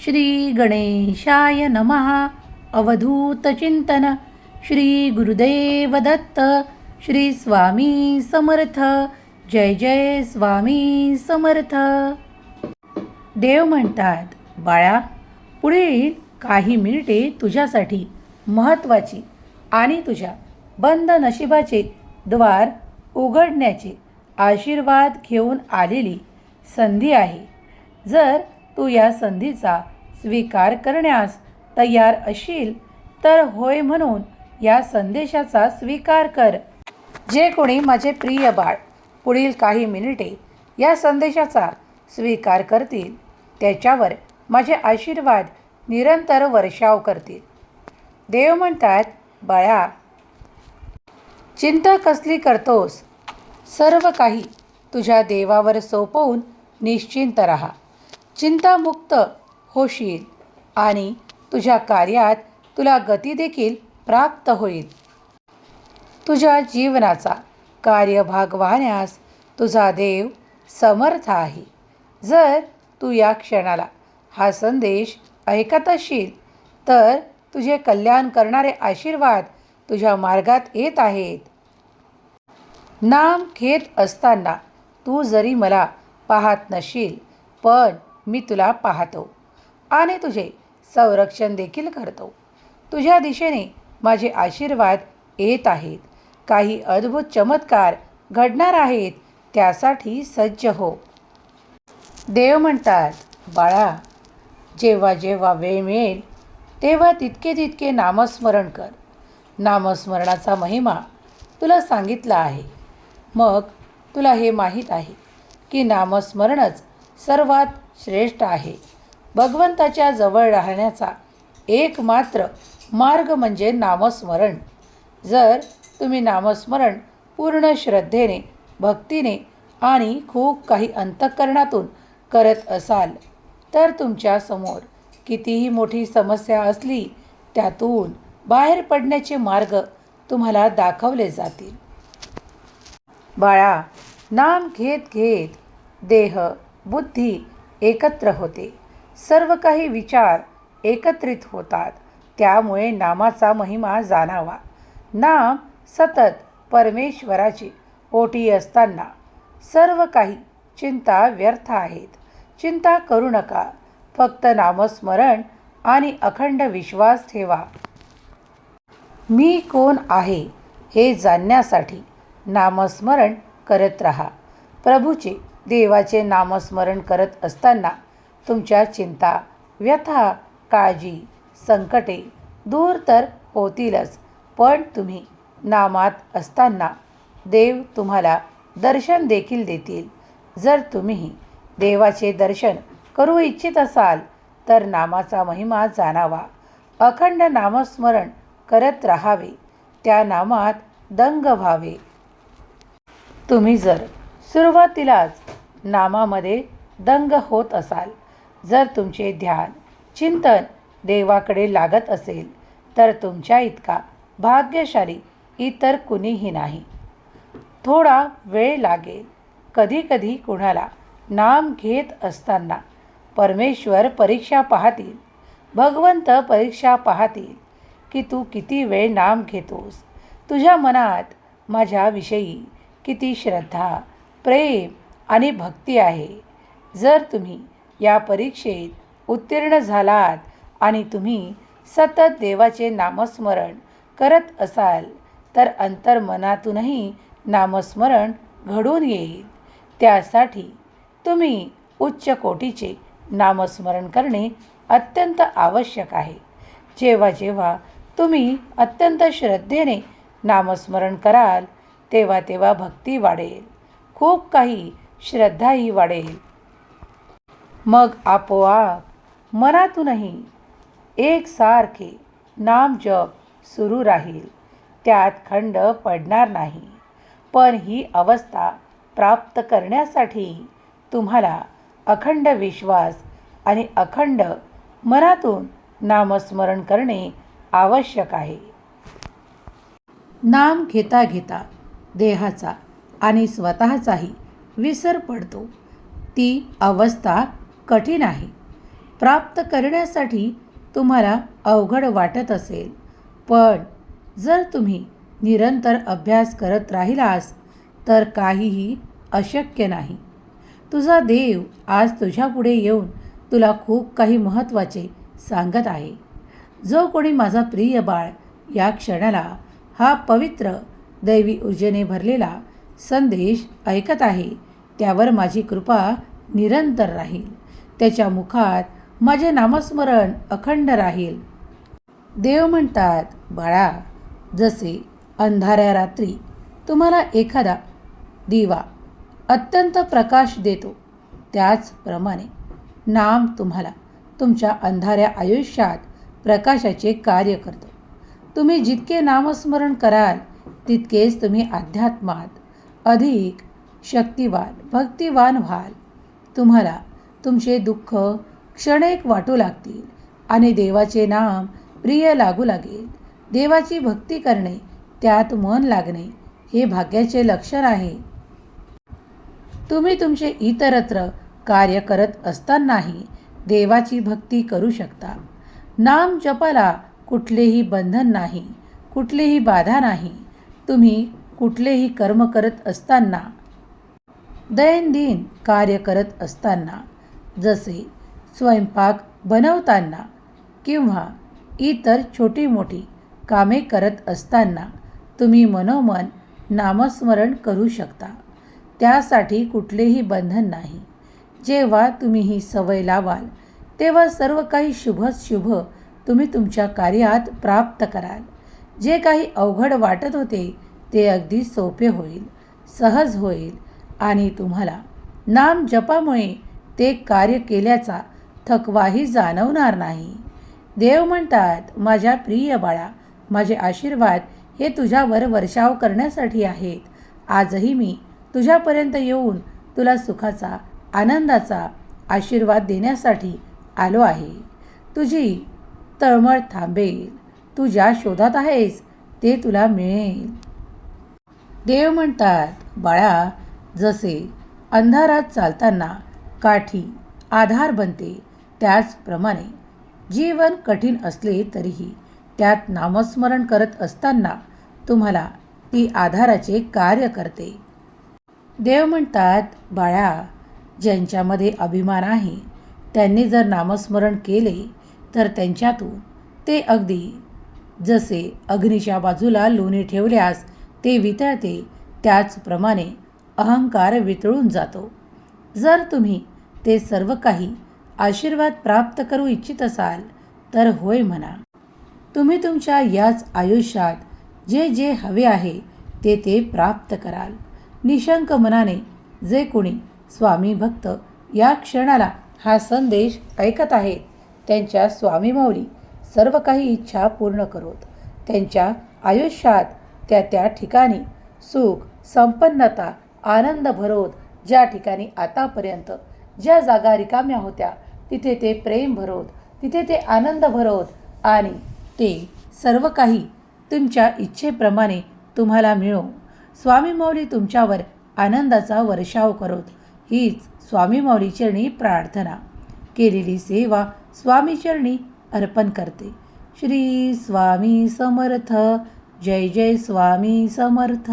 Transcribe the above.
श्री गणेशाय नमः। अवधूतचिंतन श्री गुरुदेव दत्त श्री स्वामी समर्थ। जय जय स्वामी समर्थ। देव म्हणतात बाळा पुढील काही मिनिटे तुझ्यासाठी महत्त्वाची आणि तुझ्या बंद नशिबाचे द्वार उघडण्याचे आशीर्वाद घेऊन आलेली संधी आहे. जर तू या संधीचा स्वीकार करण्यास तयार असशील तर होय म्हणून या संदेशाचा स्वीकार कर. जे कोणी माझे प्रिय बाळ पुढील काही मिनिटे या संदेशाचा स्वीकार करतील त्याच्यावर माझे आशीर्वाद निरंतर वर्षाव करतील. देव म्हणतात बाळा चिंता कसली करतोस? सर्व काही तुझ्या देवावर सोपवून निश्चिंत राहा. चिंतामुक्त होशील आणि तुझ्या कार्यात तुला गती देखील प्राप्त होईल. तुझ्या जीवनाचा कार्यभाग वाहण्यास तुझा देव समर्थ आहे. जर तू या क्षणाला हा संदेश ऐकत असशील तर तुझे कल्याण करणारे आशीर्वाद तुझ्या मार्गात येत आहेत. नाम घेत असताना तू जरी मला पाहत नसशील पण मी तुला पाहतो आणि तुझे संरक्षण देखील करतो. तुझ्या दिशेने माझे आशीर्वाद येत आहेत. काही अद्भुत चमत्कार घडणार आहेत त्यासाठी सज्ज हो. देव म्हणतात बाळा जेव्हा जेव्हा वेळ मिळेल तेव्हा तितके तितके नामस्मरण कर. नामस्मरणाचा महिमा तुला सांगितला आहे. मग तुला हे माहीत आहे की नामस्मरणच सर्वात श्रेष्ठ आहे. भगवंताच्या जवळ राहण्याचा एकमात्र मार्ग म्हणजे नामस्मरण. जर तुम्ही नामस्मरण पूर्ण श्रद्धेने भक्तीने आणि खूप काही अंतःकरणातून करत असाल तर तुमच्यासमोर कितीही मोठी समस्या असली त्यातून बाहेर पडण्याचे मार्ग तुम्हाला दाखवले जातील. बाळा नाम घेत घेत देह बुद्धी एकत्र होते. सर्व काही विचार एकत्रित होतात. त्यामुळे नामाचा महिमा जाणावा. नाम सतत परमेश्वराची ओटी असताना सर्व काही चिंता व्यर्थ आहेत. चिंता करू नका. फक्त नामस्मरण आणि अखंड विश्वास ठेवा. मी कोण आहे हे जाणण्यासाठी नामस्मरण करत राहा. प्रभूचे देवाचे नामस्मरण करत असताना तुमच्या चिंता व्यथा काळजी संकटे दूर तर होतीलच. पण तुम्ही नामात असताना देव तुम्हाला दर्शन देखील देतील. जर तुम्ही देवाचे दर्शन करू इच्छित असाल तर नामाचा महिमा जाणावा. अखंड नामस्मरण करत राहावे. त्या नामात दंग व्हावे. तुम्ही जर सुरुवातीलाच नामामध्ये दंग होत असाल. जर तुमचे ध्यान चिंतन देवाकडे लागत असेल तर तुमच्या इतका भाग्यशाली इतर कुणीही नाही. थोडा वेळ लागेल. कधीकधी कुणाला नाम घेत असताना परमेश्वर परीक्षा पाहतील. भगवंत परीक्षा पाहतील की तू किती वेळ नाम घेतोस. तुझ्या मनात माझ्याविषयी किती श्रद्धा प्रेम आणि भक्ती आहे. जर तुम्ही या परीक्षेत उत्तीर्ण झालात आणि तुम्ही सतत देवाचे नामस्मरण करत असाल तर अंतर्मनातूनही नामस्मरण घडून येईल. त्यासाठी तुम्ही उच्च कोटीचे नामस्मरण करणे अत्यंत आवश्यक आहे. जेव्हा जेव्हा तुम्ही अत्यंत श्रद्धेने नामस्मरण कराल तेव्हा तेव्हा भक्ती वाढेल. खूप काही श्रद्धाही वाढेल. मग आपोआप मनातूनही एकसारखे नाम जप सुरू राहील. त्यात खंड पडणार नाही. पण ही अवस्था प्राप्त करण्यासाठी तुम्हाला अखंड विश्वास आणि अखंड मनातून नामस्मरण करणे आवश्यक आहे. नाम घेता घेता देहाचा आणि स्वतःचाही विसर पडतो. ती अवस्था कठीण आहे. प्राप्त करण्यासाठी तुम्हाला अवघड वाटत असेल. पण जर तुम्ही निरंतर अभ्यास करत राहिलास तर काहीही अशक्य नाही. तुझा देव आज तुझ्यापुढे येऊन तुला खूप काही महत्त्वाचे सांगत आहे. जो कोणी माझा प्रिय बाळ या क्षणाला हा पवित्र दैवी ऊर्जेने भरलेला संदेश ऐकत आहे त्यावर माझी कृपा निरंतर राहील. त्याच्या मुखात माझे नामस्मरण अखंड राहील. देव म्हणतात बाळा जसे अंधाऱ्या रात्री तुम्हाला एखादा दिवा अत्यंत प्रकाश देतो त्याचप्रमाणे नाम तुम्हाला तुमच्या अंधाऱ्या आयुष्यात प्रकाशाचे कार्य करतो. तुम्ही जितके नामस्मरण कराल तितकेच तुम्ही अध्यात्मात अधिक शक्तिवान भक्तिवान व्हाल. तुम्हाला तुमचे दुःख क्षणेक वाटू लागतील आणि देवाचे नाम प्रिय लागू लागेल. देवाची भक्ती करणे त्यात मन लागणे हे भाग्याचे लक्षण आहे. तुम्ही तुमचे इतरत्र कार्य करत असतानाही देवाची भक्ती करू शकता. नाम जपाला कुठलेही बंधन नाही कुठलीही बाधा नाही. तुम्ही कुठलेही कर्म करत असताना दैनंदिन कार्य करत असताना जसे स्वयंपाक बनवताना किंवा इतर छोटी मोठी कामे करत असताना तुम्ही मनोमन नामस्मरण करू शकता. त्यासाठी कुठलेही बंधन नाही. जेव्हा तुम्ही ही सवय लावाल तेव्हा सर्व काही शुभच शुभ तुम्ही तुमच्या कार्यात प्राप्त कराल. जे काही अवघड वाटत होते ते अगदी सोपे होईल सहज होईल आणि तुम्हाला नाम जपामुळे ते कार्य केल्याचा थकवाही जाणवणार नाही. देव म्हणतात माझ्या प्रिय बाळा माझे आशीर्वाद हे तुझ्यावर वर्षाव करण्यासाठी आहेत. आजही मी तुझ्यापर्यंत येऊन तुला सुखाचा आनंदाचा आशीर्वाद देण्यासाठी आलो आहे. तुझी तळमळ थांबेल. तू ज्या शोधात आहेस ते तुला मिळेल. देव म्हणतात बाळा जसे अंधारात चालताना काठी आधार बनते त्याचप्रमाणे जीवन कठीण असले तरीही त्यात नामस्मरण करत असताना तुम्हाला ती आधाराचे कार्य करते. देव म्हणतात बाळा ज्यांच्यामध्ये अभिमान आहे त्यांनी जर नामस्मरण केले तर त्यांच्यातून ते अगदी जसे अग्नीच्या बाजूला लोणी ठेवल्यास ते वितळते त्याचप्रमाणे अहंकार वितळून जातो. जर तुम्ही ते सर्व काही आशीर्वाद प्राप्त करू इच्छित असाल तर होय म्हणा. तुम्ही तुमच्या याच आयुष्यात जे जे हवे आहे ते ते प्राप्त कराल. निशंक मनाने जे कोणी स्वामी भक्त या क्षणाला हा संदेश ऐकत आहेत त्यांच्या स्वामीमौली सर्व काही इच्छा पूर्ण करोत. त्यांच्या आयुष्यात त्या त्या ठिकाणी सुख संपन्नता आनंद भरोत ज्या ठिकाणी आतापर्यंत ज्या जागा रिकाम्या होत्या तिथे ते प्रेम भरोत तिथे ते आनंद भरोत आणि ते सर्व काही तुमच्या इच्छेप्रमाणे तुम्हाला मिळो. स्वामी माऊली तुमच्यावर आनंदाचा वर्षाव करोत हीच स्वामी मौलीचरणी प्रार्थना. केलेली सेवा स्वामीचरणी अर्पण करते. श्री स्वामी समर्थ जय जय स्वामी समर्थ.